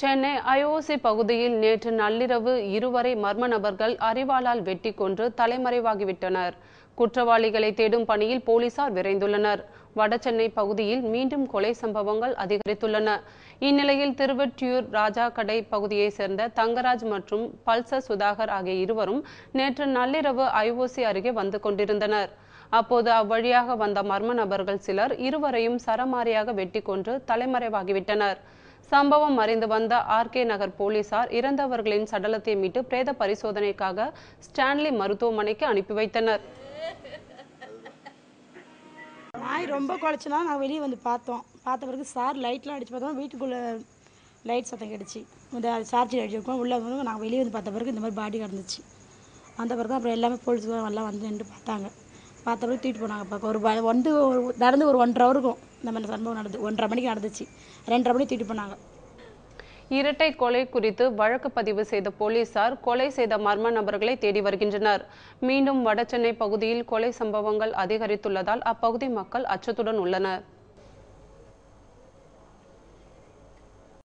Chennai IOC பகுதியில் நேற்று நள்ளிரவு இருவரை மர்ம நபர்கள் அறிவாளால் வெட்டி கொன்று தலைமறைவாகிவிட்டனர். குற்றவாளிகளை தேடும் பணியில் போலீசார் விரைந்துள்ளனர். வடசென்னை பகுதியில் மீண்டும் கொலை சம்பவங்கள் அதிகரித்துள்ளன. இந்நிலையில் திருவெற்றியூர் ராஜாக்கடை பகுதியைச் சேர்ந்த தங்கராஜ் மற்றும் பல்சர் சுதாகர் ஆகிய இருவரும் நேற்று நள்ளிரவு ஐஓசி அருகே வந்து கொண்டிருந்தனர். அப்போது அவ்வழியாக வந்த மர்ம நபர்கள் சிலர் இருவரையும் சரமாரியாக வெட்டி கொன்று தலைமறைவாகிவிட்டனர். சம்பவம் அறிந்து வந்த ஆர்கே நகர் போலீசார் இறந்தவர்களின் சடலத்தை மீட்டு பிரேத பரிசோதனைக்காக ஸ்டான்லி மருத்துவமனைக்கு அனுப்பி வைத்தனர். நாய் ரொம்ப குலைச்சுனா நாங்கள் வெளியே வந்து பார்த்தோம். பார்த்த பிறகு சார் லைட்லாம் அடித்து பார்த்தோம். வீட்டுக்குள்ளே லைட் சத்தம் கிடச்சி இந்த சார்ஜர் அடிச்சிருக்கோம் உள்ளே வந்து நாங்கள் வெளியே வந்து பார்த்த பிறகு இந்த மாதிரி பாடி கிடந்துச்சு. வந்த பிறகு அப்புறம் எல்லாமே போலீஸ் எல்லாம் வந்து நின்று பார்த்தாங்க. பார்த்த பிறகு தூக்கிட்டு போனாங்க பார்க்க. ஒரு வந்து ஒரு நடந்து ஒரு ஒன்றரை இருக்கும். இந்த மாதிரி சம்பவம் நடந்து ஒன்றரை மணிக்கு நடந்துச்சு. ரெண்டரை மணிக்கு தூக்கிட்டு போனாங்க. இரட்டை கொலை குறித்து வழக்கு பதிவு செய்த போலீசார் கொலை செய்த மர்ம நபர்களை தேடி வருகின்றனர். மீண்டும் வடசென்னை பகுதியில் கொலை சம்பவங்கள் அதிகரித்துள்ளதால் அப்பகுதி மக்கள் அச்சத்துடன் உள்ளனர்.